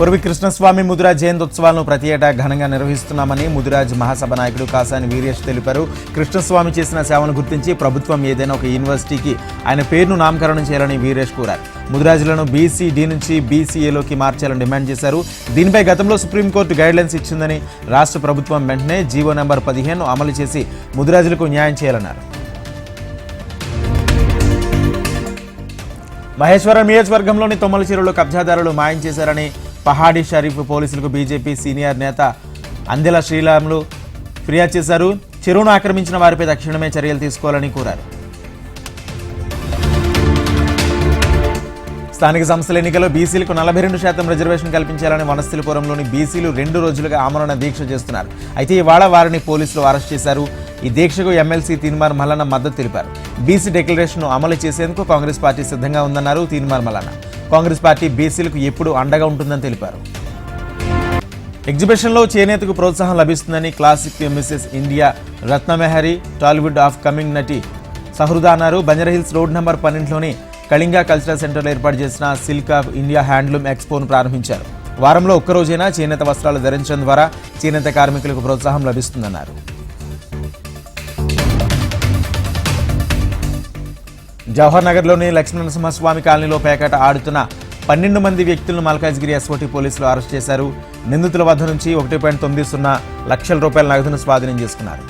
పూర్వి కృష్ణస్వామి ముదిరాజ్ జయంతోత్సవాలను ప్రతి ఏటా ఘనంగా నిర్వహిస్తున్నామని ముదిరాజ్ మహాసభ నాయకుడు కాసాని వీరేష్ తెలిపారు. కృష్ణస్వామి చేసిన సేవను గుర్తించి ప్రభుత్వం ఏదైనా ఒక యూనివర్సిటీకి ఆయన పేరును నామకరణం చేయాలని వీరేష్ కోరారు. ముదిరాజులను బీసీ డి నుంచి బీసీఏలోకి మార్చాలని డిమాండ్ చేశారు. దీనిపై గతంలో సుప్రీంకోర్టు గైడ్లైన్స్ ఇచ్చిందని రాష్ట్ర ప్రభుత్వం వెంటనే జీవో నెంబర్ పదిహేను అమలు చేసి ముదిరాజులకు న్యాయం చేయాలన్నారు. మహేశ్వరం నియోజకవర్గంలోని తొమ్మల చెరువులో కబ్జాదారులు మాయం చేశారని పహాడీ షరీఫ్ పోలీసులకు బీజేపీ సీనియర్ నేత అందెల శ్రీరాములు ఫిర్యాదు చేశారు. చెరువును ఆక్రమించిన వారిపై తక్షణమే చర్యలు తీసుకోవాలని కోరారు. స్థానిక సంస్థల ఎన్నికల్లో బీసీలకు నలభై రెండు శాతం రిజర్వేషన్ కల్పించాలని వనస్థలిపురంలోని బీసీలు రెండు రోజులుగా ఆమరణ దీక్ష చేస్తున్నారు. అయితే ఇవాళ వారిని పోలీసులు అరెస్ట్ చేశారు. ఈ దీక్షకు ఎమ్మెల్సీ తీన్మార్ మల్లన్న మద్దతు తెలిపారు. బీసీ డిక్లరేషన్ను అమలు చేసేందుకు కాంగ్రెస్ పార్టీ సిద్ధంగా ఉందన్నారు తీన్మార్ మల్లన్న. కాంగ్రెస్ పార్టీ బీసీలకు ఎప్పుడు అండగా ఉంటుందని తెలిపారు. ఎగ్జిబిషన్లో చేనేతకు ప్రోత్సాహం లభిస్తుందని classic Mrs India రత్నమెహరి Tollywood of coming నటి సహృదా అన్నారు. బంజారాహిల్స్ రోడ్ నెంబర్ పన్నెండులోని కళింగ కల్చరల్ సెంటర్లో ఏర్పాటు చేసిన సిల్క్ ఆఫ్ ఇండియా హ్యాండ్లూమ్ ఎక్స్పోను ప్రారంభించారు. వారంలో ఒక్కరోజైనా చేనేత వస్త్రాలు ధరించడం ద్వారా చేనేత కార్మికులకు ప్రోత్సాహం లభిస్తుందన్నారు. జవహర్ నగర్లోని లక్ష్మీనరసింహస్వామి కాలనీలో పేకాట ఆడుతున్న పన్నెండు మంది వ్యక్తులను మల్కాజ్గిరి ఎస్ఓటి పోలీసులు అరెస్ట్ చేశారు. నిందితుల వద్ద నుంచి ఒకటి పాయింట్ తొమ్మిది సున్నా లక్షల రూపాయల నగదును స్వాధీనం చేసుకున్నారు.